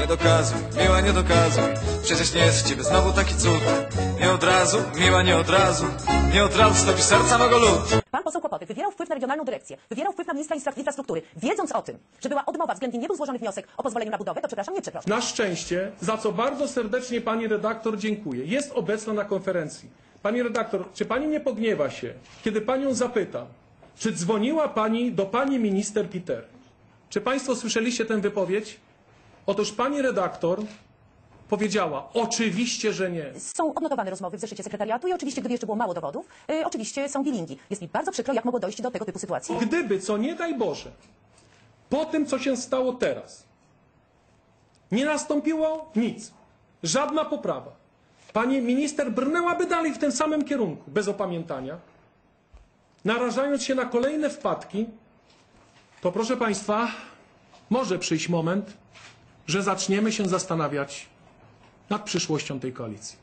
nie dokazuj, miła nie dokazuj Przecież nie jest w ciebie znowu taki cud Nie od razu, miła nie od razu Nie od razu stopi serca mego lud Pan poseł Kłopotek wywierał wpływ na regionalną dyrekcję, wywierał wpływ na ministra infra- infrastruktury, wiedząc o tym, że była odmowa, względnie nie był złożony wniosek o pozwolenie na budowę, to przepraszam, nie przepraszam. Na szczęście, za co bardzo serdecznie pani redaktor dziękuję, jest obecna na konferencji. Pani redaktor, czy pani nie pogniewa się, kiedy panią zapytam, czy dzwoniła pani do pani minister Peter? Czy państwo słyszeliście tę wypowiedź? Otóż pani redaktor powiedziała, oczywiście, że nie. Są odnotowane rozmowy w zeszycie sekretariatu i oczywiście, gdyby jeszcze było mało dowodów, y, oczywiście są bilingi. Jest mi bardzo przykro, jak mogło dojść do tego typu sytuacji. Gdyby, co nie daj Boże, po tym, co się stało teraz, nie nastąpiło nic, żadna poprawa, pani minister brnęłaby dalej w tym samym kierunku, bez opamiętania, narażając się na kolejne wpadki, to proszę państwa, może przyjść moment, że zaczniemy się zastanawiać nad przyszłością tej koalicji.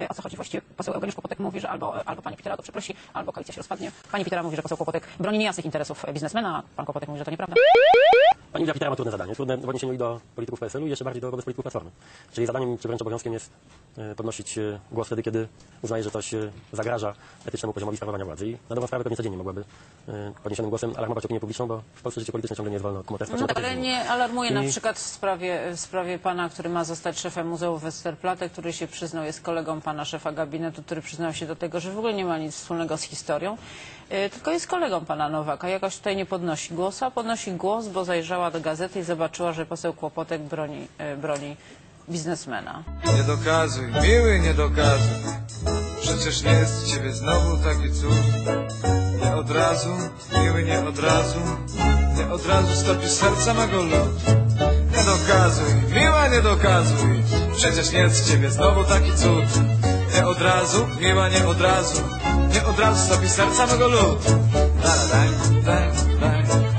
E, O co chodzi właściwie? Poseł Eugeniusz Kłopotek mówi, że albo, albo pani Pitera to przeprosi, albo koalicja się rozpadnie. Pani Pitera mówi, że poseł Kłopotek broni niejasnych interesów biznesmena, a pan Kłopotek mówi, że to nieprawda. Pani Lidia Pitera ma trudne zadanie. Trudne w odniesieniu i do polityków PSL-u i jeszcze bardziej do wobec polityków Platformy. Czyli zadaniem czy wręcz obowiązkiem jest e, podnosić e, głos wtedy, kiedy uznaje, że coś e, zagraża etycznemu poziomowi sprawowania władzy. I na dobrą sprawę pewnie codziennie mogłaby e, podniesionym głosem alarmować opinię publiczną, bo w Polsce życie polityczne ciągle nie jest wolne od kumoterstwa. czy No tak, ale nie alarmuje na I- przykład w sprawie, w sprawie pana, który ma zostać szefem Muzeum Westerplatte, który się przyznał, jest kolegą pana szefa gabinetu, który przyznał się do tego, że w ogóle nie ma nic wspólnego z historią, e, tylko jest kolegą pana Nowaka. Jakoś tutaj nie podnosi głosu, a podnosi głos, bo zajrzała do gazety i zobaczyła, że poseł Kłopotek broni, e, broni biznesmena. Nie dokazuj, miły nie dokazuj. Przecież nie jest w ciebie znowu taki cud. Nie od razu, miły nie od razu. Nie od razu stopi serca mego lud Nie dokazuj, miła nie dokazuj. Przecież nie jest w ciebie znowu taki cud. Nie od razu, miła nie od razu. Nie od razu stopi serca mego lud La la daj, daj, daj